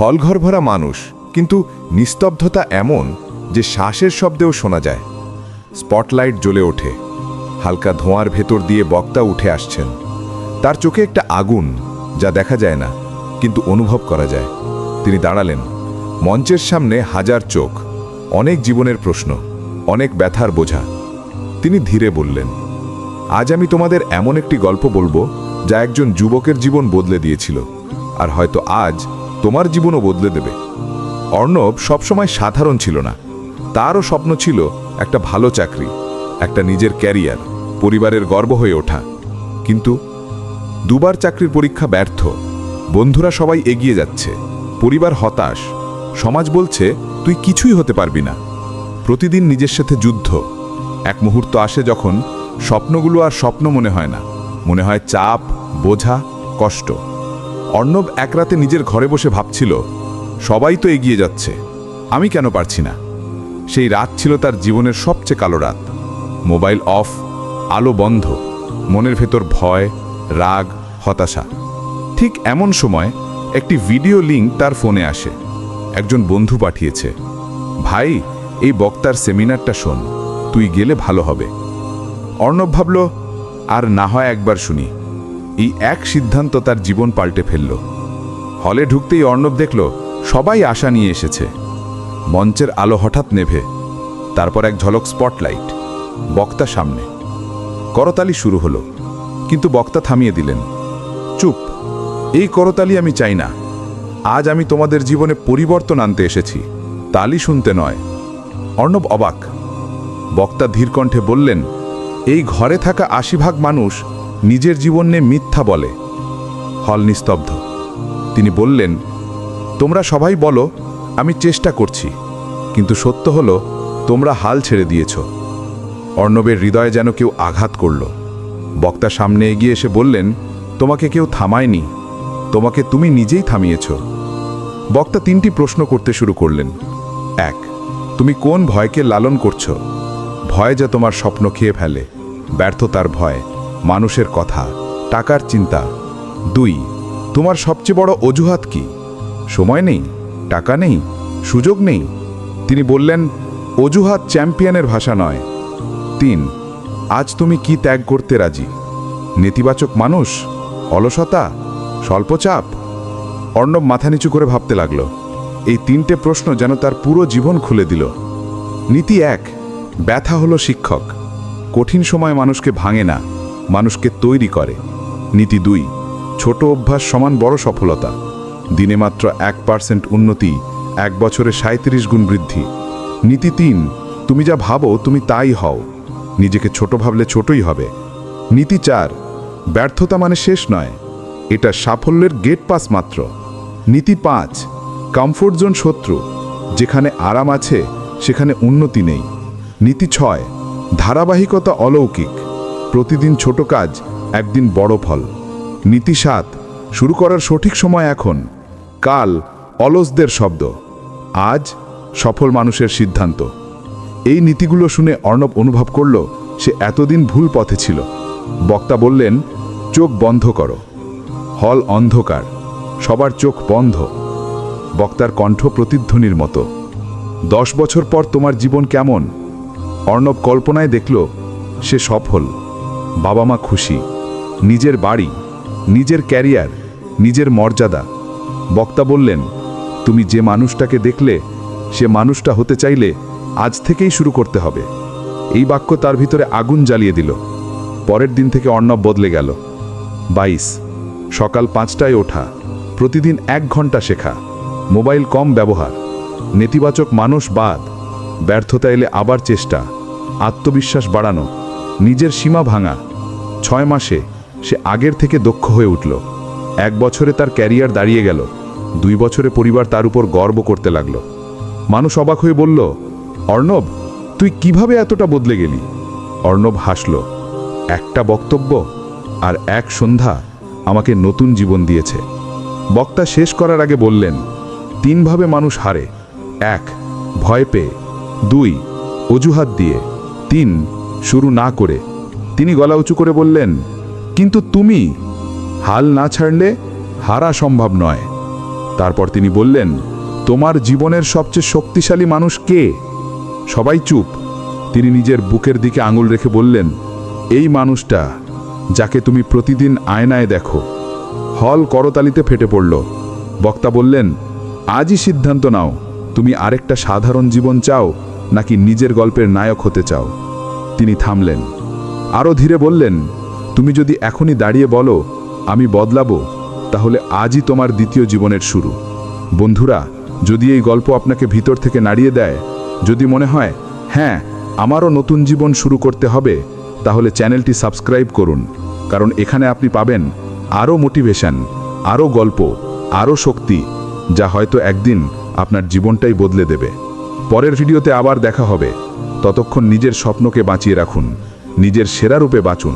হলঘর ভরা মানুষ, কিন্তু নিস্তব্ধতা এমন যে শ্বাসের শব্দেও শোনা যায়। স্পটলাইট জ্বলে ওঠে। হালকা ধোঁয়ার ভেতর দিয়ে বক্তা উঠে আসছেন। তার চোখে একটা আগুন যা দেখা যায় না, কিন্তু অনুভব করা যায়। তিনি দাঁড়ালেন। মঞ্চের সামনে হাজার চোখ, অনেক জীবনের প্রশ্ন, অনেক ব্যথার বোঝা। তিনি ধীরে বললেন, আজ আমি তোমাদের এমন একটি গল্প বলব যা একজন যুবকের জীবন বদলে দিয়েছিল, আর হয়তো আজ তোমার জীবনও বদলে দেবে। অর্ণব সবসময় সাধারণ ছিল না। তারও স্বপ্ন ছিল একটা ভালো চাকরি, একটা নিজের ক্যারিয়ার, পরিবারের গর্ব হয়ে ওঠা। কিন্তু দুবার চাকরির পরীক্ষা ব্যর্থ, বন্ধুরা সবাই এগিয়ে যাচ্ছে, পরিবার হতাশ, সমাজ বলছে, তুই কিছুই হতে পারবি না। প্রতিদিন নিজের সাথে যুদ্ধ। এক মুহূর্ত আসে যখন স্বপ্নগুলো আর স্বপ্ন মনে হয় না। মনে হয় চাপ, বোঝা, কষ্ট। অর্ণব এক রাতে নিজের ঘরে বসে ভাবছিল, সবাই তো এগিয়ে যাচ্ছে, আমি কেন পারছি না? সেই রাত ছিল তার জীবনের সবচেয়ে কালো রাত। মোবাইল অফ, আলো বন্ধ, মনের ভেতর ভয়, রাগ, হতাশা। ঠিক এমন সময় একটি ভিডিও লিঙ্ক তার ফোনে আসে, একজন বন্ধু পাঠিয়েছে। ভাই, এই বক্তার সেমিনারটা শোন, তুই গেলে ভালো হবে। অর্ণব ভাবল, আর না হয় একবার শুনি। এই এক সিদ্ধান্ত তার জীবন পাল্টে ফেলল। হলে ঢুকতেই অর্ণব দেখল, সবাই আশা নিয়ে এসেছে। মঞ্চের আলো হঠাৎ নেভে, তারপর এক ঝলক স্পটলাইট, বক্তা সামনে। করতালি শুরু হলো, কিন্তু বক্তা থামিয়ে দিলেন, চুপ, এই করতালি আমি চাই না। আজ আমি তোমাদের জীবনে পরিবর্তন আনতে এসেছি, তালি শুনতে নয়। অর্ণব অবাক, বক্তা ধীরকণ্ঠে বললেন, এই ঘরে থাকা আশি ভাগ মানুষ নিজের জীবন মিথ্যা বলে। হল নিস্তব্ধ। তিনি বললেন, তোমরা সবাই বলো, আমি চেষ্টা করছি, কিন্তু সত্য হলো, তোমরা হাল ছেড়ে দিয়েছ। অর্ণবের হৃদয়ে যেন কেউ আঘাত করল। বক্তা সামনে এগিয়ে এসে বললেন, তোমাকে কেউ থামায়নি, তোমাকে তুমি নিজেই থামিয়েছ। বক্তা তিনটি প্রশ্ন করতে শুরু করলেন। এক, তুমি কোন ভয়কে লালন করছ? ভয় যা তোমার স্বপ্ন খেয়ে ফেলে, ব্যর্থতার ভয়। মানুষের কথা, টাকার চিন্তা। দুই, তোমার সবচেয়ে বড় অজুহাত কি? সময় নেই, টাকা নেই, সুযোগ নেই। তিনি বললেন, অজুহাত চ্যাম্পিয়নের ভাষা নয়। তিন, আজ তুমি কি ত্যাগ করতে রাজি? নেতিবাচক মানুষ? অলসতা? স্বল্পচাপ? অর্ণব মাথা নিচু করে ভাবতে লাগল। এই তিনটে প্রশ্ন যেন তার পুরো জীবন খুলে দিল। নীতি এক, ব্যথা হলো শিক্ষক। কঠিন সময় মানুষকে ভাঙে না। মানুষকে তৈরি করে। নীতি দুই, ছোট অভ্যাস সমান বড় সফলতা। দিনে মাত্র এক পার্সেন্ট উন্নতি, এক বছরে সাঁত্রিশ গুণ বৃদ্ধি। নীতি তিন, তুমি যা ভাবো তুমি তাই হও। নিজেকে ছোট ভাবলে ছোটই হবে। নীতি চার, ব্যর্থতা মানে শেষ নয়, এটা সাফল্যের গেট পাস মাত্র। নীতি পাঁচ কমফোর্ট জোন শত্রু, যেখানে আরাম আছে, সেখানে উন্নতি নেই। নীতি ছয়, ধারাবাহিকতা অলৌকিক। প্রতিদিন ছোট কাজ, একদিন বড় ফল। নীতি সাত, শুরু করার সঠিক সময় এখন। কাল, অলসদের শব্দ। আজ, সফল মানুষের সিদ্ধান্ত। এই নীতিগুলো শুনে অর্ণব অনুভব করল, সে এতদিন ভুল পথে ছিল। বক্তা বললেন, চোখ বন্ধ করো। হল অন্ধকার। সবার চোখ বন্ধ। বক্তার কণ্ঠ প্রতিধ্বনির মতো। দশ বছর পর তোমার জীবন কেমন? অর্ণব কল্পনায় দেখল, সে সফল। বাবা মা খুশি। নিজের বাড়ি, নিজের ক্যারিয়ার, নিজের মর্যাদা। বক্তা বললেন, তুমি যে মানুষটাকে দেখলে, সে মানুষটা হতে চাইলে আজ থেকেই শুরু করতে হবে। এই বাক্য তার ভিতরে আগুন জ্বালিয়ে দিল। পরের দিন থেকে অর্ণব বদলে গেল। বাইশ, সকাল পাঁচটায় ওঠা। প্রতিদিন এক ঘণ্টা শেখা। মোবাইল কম ব্যবহার। নেতিবাচক মানুষ বাদ। ব্যর্থতা এলে আবার চেষ্টা। আত্মবিশ্বাস বাড়ানো। নিজের সীমা ভাঙা। ছয় মাসে সে আগের থেকে দক্ষ হয়ে উঠল। এক বছরে তার ক্যারিয়ার দাঁড়িয়ে গেল। দুই বছরে পরিবার তার উপর গর্ব করতে লাগল। মানুষ অবাক হয়ে বলল, অর্ণব, তুই কীভাবে এতটা বদলে গেলি? অর্ণব হাসল, একটা বক্তব্য আর এক সন্ধ্যা আমাকে নতুন জীবন দিয়েছে। বক্তা শেষ করার আগে বললেন তিনভাবে মানুষ হারে। এক, ভয় পেয়ে। দুই, অজুহাত দিয়ে। তিন শুরু না করে। তিনি গলা উঁচু করে বললেন, কিন্তু তুমি? হাল না ছাড়লে হারা সম্ভব নয়। তারপর তিনি বললেন, তোমার জীবনের সবচেয়ে শক্তিশালী মানুষ কে? সবাই চুপ। তিনি নিজের বুকের দিকে আঙুল রেখে বললেন, এই মানুষটা, যাকে তুমি প্রতিদিন আয়নায় দেখো, হল করতালিতে ফেটে পড়ল। বক্তা বললেন, আজই সিদ্ধান্ত নাও, তুমি আরেকটা সাধারণ জীবন চাও নাকি নিজের গল্পের নায়ক হতে চাও? তিনি থামলেন। আরও ধীরে বললেন, তুমি যদি এখনই দাঁড়িয়ে বলো, আমি বদলাবো, তাহলে আজই তোমার দ্বিতীয় জীবনের শুরু। বন্ধুরা, যদি এই গল্প আপনাকে ভিতর থেকে নাড়িয়ে দেয়, যদি মনে হয় হ্যাঁ আমারও নতুন জীবন শুরু করতে হবে, তাহলে চ্যানেলটি সাবস্ক্রাইব করুন। কারণ এখানে আপনি পাবেন আরও মোটিভেশন, আরও গল্প, আরও শক্তি, যা হয়তো একদিন আপনার জীবনটাই বদলে দেবে। পরের ভিডিওতে আবার দেখা হবে। ততক্ষণ নিজের স্বপ্নকে বাঁচিয়ে রাখুন নিজের সেরা রূপে বাঁচুন।